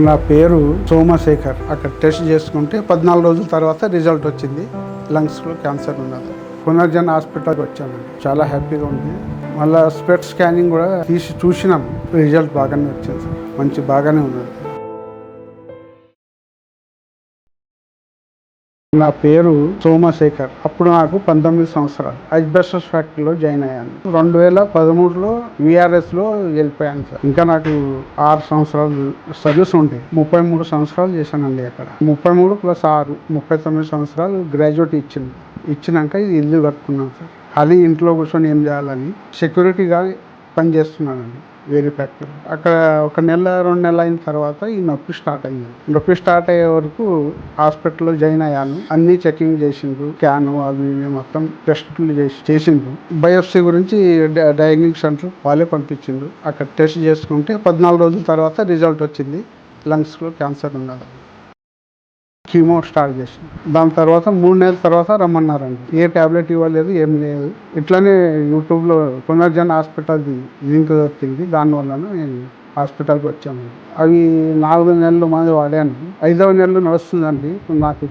నా పేరు సోమశేఖర్. అక్కడ టెస్ట్ చేసుకుంటే పద్నాలుగు రోజుల తర్వాత రిజల్ట్ వచ్చింది. లంగ్స్లో క్యాన్సర్ ఉన్నది. పునర్జన్ హాస్పిటల్కి వచ్చాను. చాలా హ్యాపీగా ఉంది. మళ్ళీ స్పెట్ స్కానింగ్ కూడా తీసి చూసినాం. రిజల్ట్ బాగానే వచ్చింది. మంచి బాగానే ఉన్నది. నా పేరు సోమశేఖర్. అప్పుడు నాకు పంతొమ్మిది సంవత్సరాలు. అజ్బెస్టస్ ఫ్యాక్టరీలో జాయిన్ అయ్యాను. రెండు వేల పదమూడులో విఆర్ఎస్లో వెళ్ళిపోయాను సార్. ఇంకా నాకు ఆరు సంవత్సరాలు సర్వీస్ ఉంటాయి ముప్పై మూడు సంవత్సరాలు చేశానండి అక్కడ. ముప్పై మూడు ప్లస్ ఆరు ముప్పై తొమ్మిది సంవత్సరాలు గ్రాడ్యుయేట్ ఇచ్చింది. ఇచ్చినాక ఇది ఇల్లు కట్టుకున్నాను సార్. అది ఇంట్లో కూర్చొని ఏం చేయాలని సెక్యూరిటీగా పనిచేస్తున్నానండి. వేరే ఫ్యాక్టరీ. అక్కడ ఒక నెల రెండు నెలలు అయిన తర్వాత ఈ నొప్పి స్టార్ట్ అయింది నొప్పి స్టార్ట్ అయ్యే వరకు హాస్పిటల్లో జాయిన్ అయ్యాను. అన్ని చెకింగ్ చేసిండ్రు. స్కాన్ అవి ఇవి మొత్తం టెస్టులు చేసి చేసిండ్రు. బయోప్సీ గురించి డ- డయాగ్నిక్ సెంటర్ వాళ్ళే పంపించిండ్రు. అక్కడ టెస్ట్ చేసుకుంటే పద్నాలుగు రోజుల తర్వాత రిజల్ట్ వచ్చింది. లంగ్స్లో క్యాన్సర్ ఉన్నది. కీమో స్టార్ట్ చేసి. దాని తర్వాత మూడు నెలల తర్వాత రమ్మన్నారండి. ఏ ట్యాబ్లెట్ ఇవ్వలేదు ఏం లేదు. ఇట్లానే యూట్యూబ్లో పునర్జన్ హాస్పిటల్ లింక్ దొరికింది దానివల్ల నేను హాస్పిటల్కి వచ్చాను అవి నాలుగు నెలలు మంది వాడాను. ఐదవ నెలలు నడుస్తుందండి. నాకు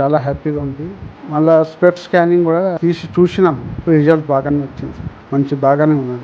చాలా హ్యాపీగా ఉంది. మళ్ళీ స్పెట్ స్కానింగ్ కూడా తీసి చూసినాం. రిజల్ట్ బాగానే వచ్చింది. మంచి బాగానే ఉన్నది.